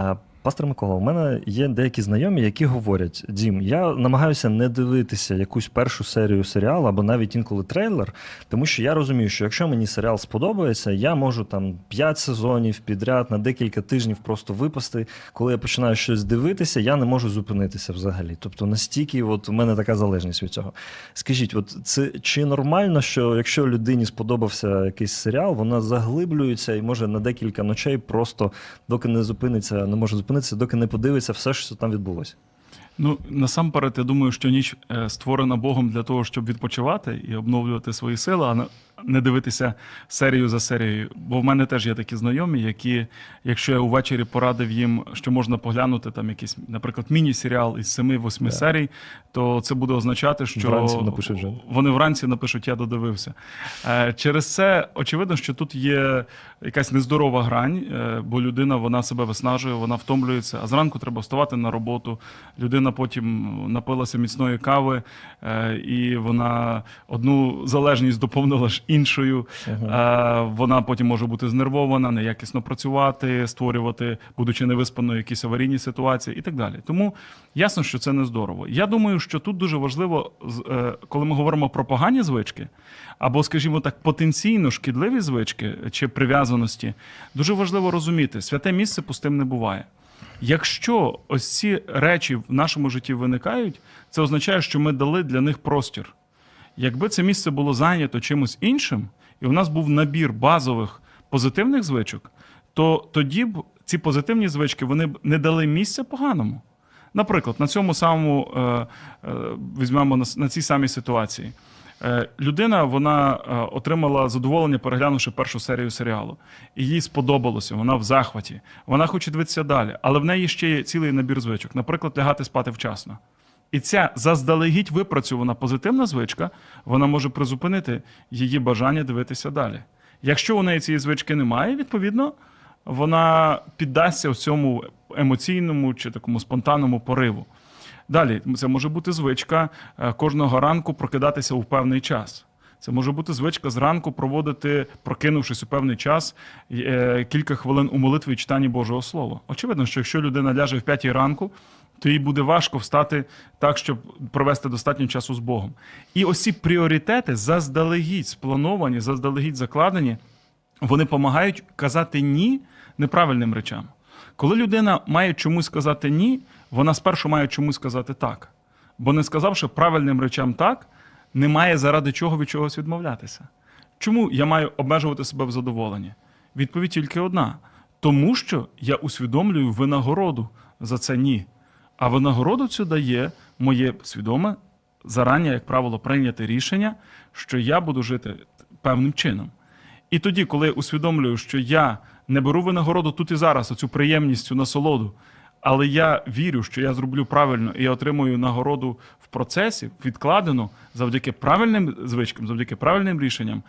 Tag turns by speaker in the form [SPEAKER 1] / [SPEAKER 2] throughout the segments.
[SPEAKER 1] А, Пастор Микола, у мене є деякі знайомі, які говорять: Дім, я намагаюся не дивитися якусь першу серію серіалу або навіть інколи трейлер, тому що я розумію, що якщо мені серіал сподобається, я можу там 5 сезонів підряд на декілька тижнів просто випасти. Коли я починаю щось дивитися, я не можу зупинитися взагалі. Тобто настільки, от у мене така залежність від цього. Скажіть, от це чи нормально, що якщо людині сподобався якийсь серіал, вона заглиблюється і може на декілька ночей просто доки не зупиниться, не може зупинитися, доки не подивиться все, що там відбулося.
[SPEAKER 2] Ну, насамперед, я думаю, що ніч е, створена Богом для того, щоб відпочивати і обновлювати свої сили, а не- дивитися серію за серією. Бо в мене теж є такі знайомі, які, якщо я увечері порадив їм, що можна поглянути там якийсь, наприклад, міні-серіал із 7-8
[SPEAKER 1] Так.
[SPEAKER 2] серій, то це буде означати, що
[SPEAKER 1] Вранці
[SPEAKER 2] вони вранці напишуть, я додивився. Е, Через це очевидно, що тут є якась нездорова грань, е, бо людина вона себе виснажує, вона втомлюється. А зранку треба вставати на роботу. Людина потім напилася міцної кави, е, і вона одну залежність доповнила ж іншою. Е, Вона потім може бути знервована, неякісно працювати, створювати, будучи невиспаною, якісь аварійні ситуації і так далі. Тому ясно, що це не здорово. Я думаю, що тут дуже важливо, е, коли ми говоримо про погані звички, або, скажімо так, потенційно шкідливі звички чи прив'язаності, дуже важливо розуміти, святе місце пустим не буває. Якщо ось ці речі в нашому житті виникають, це означає, що ми дали для них простір. Якби це місце було зайнято чимось іншим, і у нас був набір базових позитивних звичок, то тоді б ці позитивні звички вони б не дали місця поганому. Наприклад, на цьому самому е, е, візьмемо на, цій самій ситуації. Е, людина вона отримала задоволення, переглянувши першу серію серіалу. І їй сподобалося, вона в захваті. Вона хоче дивитися далі, але в неї ще є цілий набір звичок. Наприклад, лягати спати вчасно. І ця заздалегідь випрацьована позитивна звичка, вона може призупинити її бажання дивитися далі. Якщо у неї цієї звички немає, відповідно, вона піддасться цьому емоційному чи такому спонтанному пориву. Далі, це може бути звичка е, кожного ранку прокидатися у певний час. Це може бути звичка зранку проводити, прокинувшись у певний час, е, кілька хвилин у молитві і читанні Божого Слова. Очевидно, що якщо людина ляже в п'ятій ранку, то їй буде важко встати так, щоб провести достатньо часу з Богом. І ось ці пріоритети заздалегідь сплановані, заздалегідь закладені, вони допомагають казати ні неправильним речам. Коли людина має чомусь сказати ні, вона спершу має чомусь сказати так. Бо не сказавши правильним речам так, немає заради чого від чогось відмовлятися. Чому я маю обмежувати себе в задоволенні? Відповідь тільки одна: тому що я усвідомлюю винагороду за це ні. А винагороду цю дає моє свідоме, зарані, як правило, прийняте рішення, що я буду жити певним чином. І тоді, коли я усвідомлюю, що я не беру винагороду тут і зараз, оцю приємність, цю насолоду, але я вірю, що я зроблю правильно і я отримую нагороду в процесі, відкладено завдяки правильним звичкам, завдяки правильним рішенням.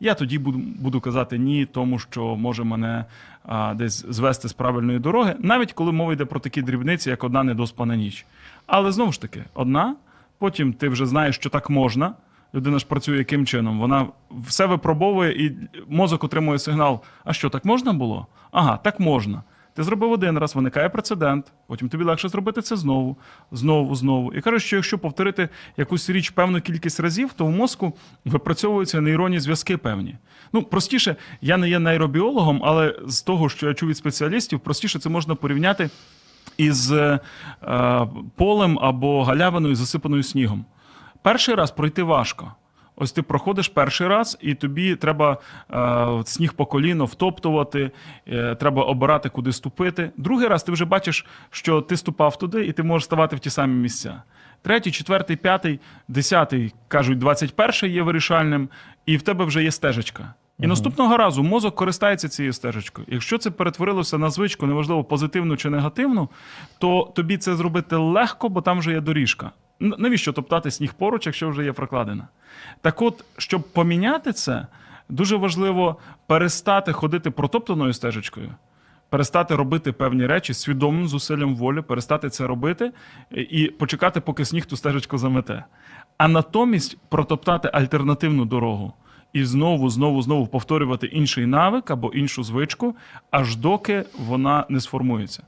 [SPEAKER 2] Я тоді буду, буду казати ні тому, що може мене а, десь звести з правильної дороги, навіть коли мова йде про такі дрібниці, як одна недоспана ніч. Але знову ж таки, одна, потім ти вже знаєш, що так можна. Людина ж працює яким чином? Вона все випробовує і мозок отримує сигнал: а що, так можна було? Ага, так можна. Ти зробив один раз, виникає прецедент, потім тобі легше зробити це знову, знову, знову. І кажуть, що якщо повторити якусь річ певну кількість разів, то у мозку випрацьовуються нейронні зв'язки певні. Ну, простіше, я не є нейробіологом, але з того, що я чув від спеціалістів, простіше це можна порівняти із е, е, полем або галявиною, засипаною снігом. Перший раз пройти важко. Ось ти проходиш перший раз, і тобі треба е, сніг по коліно втоптувати, е, треба обирати, куди ступити. Другий раз ти вже бачиш, що ти ступав туди, і ти можеш ставати в ті самі місця. Третій, четвертий, п'ятий, десятий, кажуть, двадцять перший є вирішальним, і в тебе вже є стежечка. І наступного разу мозок користається цією стежечкою. Якщо це перетворилося на звичку, неважливо позитивну чи негативну, то тобі це зробити легко, бо там вже є доріжка. Навіщо топтати сніг поруч, якщо вже є прокладена? Так от, щоб поміняти це, дуже важливо перестати ходити протоптаною стежечкою, перестати робити певні речі свідомим зусиллям волі, перестати це робити і почекати, поки сніг ту стежечку замете. А натомість протоптати альтернативну дорогу і знову, знову, знову повторювати інший навик або іншу звичку, аж доки вона не сформується.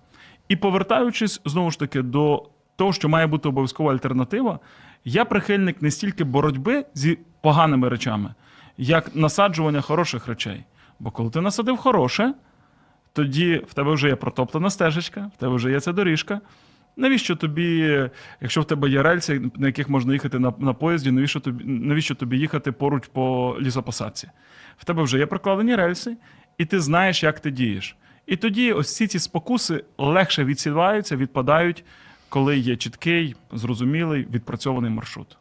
[SPEAKER 2] І повертаючись знову ж таки до того, що має бути обов'язкова альтернатива, я прихильник не стільки боротьби зі поганими речами, як насаджування хороших речей. Бо коли ти насадив хороше, тоді в тебе вже є протоптана стежечка, в тебе вже є ця доріжка. Навіщо тобі, якщо в тебе є рельси, на яких можна їхати на, на поїзді, навіщо тобі, навіщо тобі їхати поруч по лісопосадці? В тебе вже є прокладені рельси, і ти знаєш, як ти дієш. І тоді ось ці ці спокуси легше відсіваються, відпадають, коли є чіткий, зрозумілий, відпрацьований маршрут.